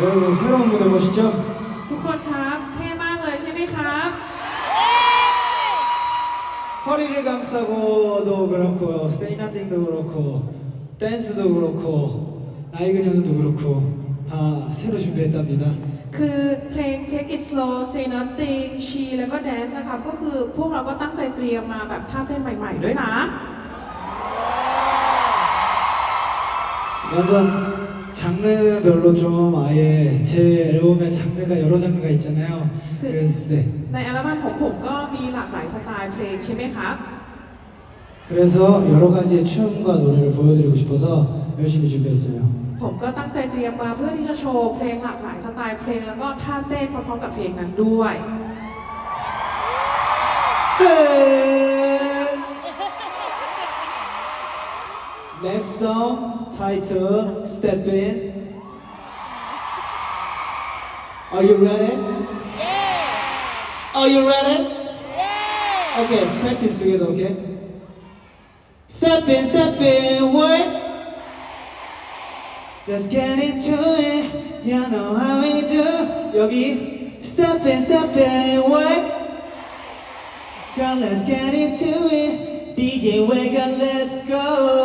여러분 새로운 무대 멋있죠? ทุกคนครับเท่มากเลยใช่ไหมครับ 허리를 감싸고도 그렇고 스테이나띵도 그렇고 댄스도 그렇고 나이 그녀도 그렇고 다 새로 준비했답니다. คือเพลง Take It Slow Say Nothing She แล้วก็ Dance นะครับ ก็คือพวกเราก็ตั้งใจเตรียมมาแบบท่าเต้นใหม่ๆด้วยนะ 완전 장르별로 좀 아예 제 앨범에 장르가 여러 장르가 있잖아요. 그래서 네. ในอัลบั้มของผมก็มีหลากหลายสไตล์เพลงใช่ไหมครับ 그래서 여러 가지의 춤과 노래를 보여드리고 싶어서 열심히 준비했어요. ผมก็ตั้งใจเตรียมมาเพื่อที่จะโชว์เพลงหลากหลายสไตล์เพลงแล้วก็ท่าเต้นพร้อมๆกับเพลงนั้นด้วย Next song title Step In. Are you ready? Yeah! Are you ready? Yeah! Okay, practice together, okay? Step in, step in, wait. Let's get into it. You know how we do. 여기 step in, step in, wait. Girl, let's get into it. DJ wake up, let's go.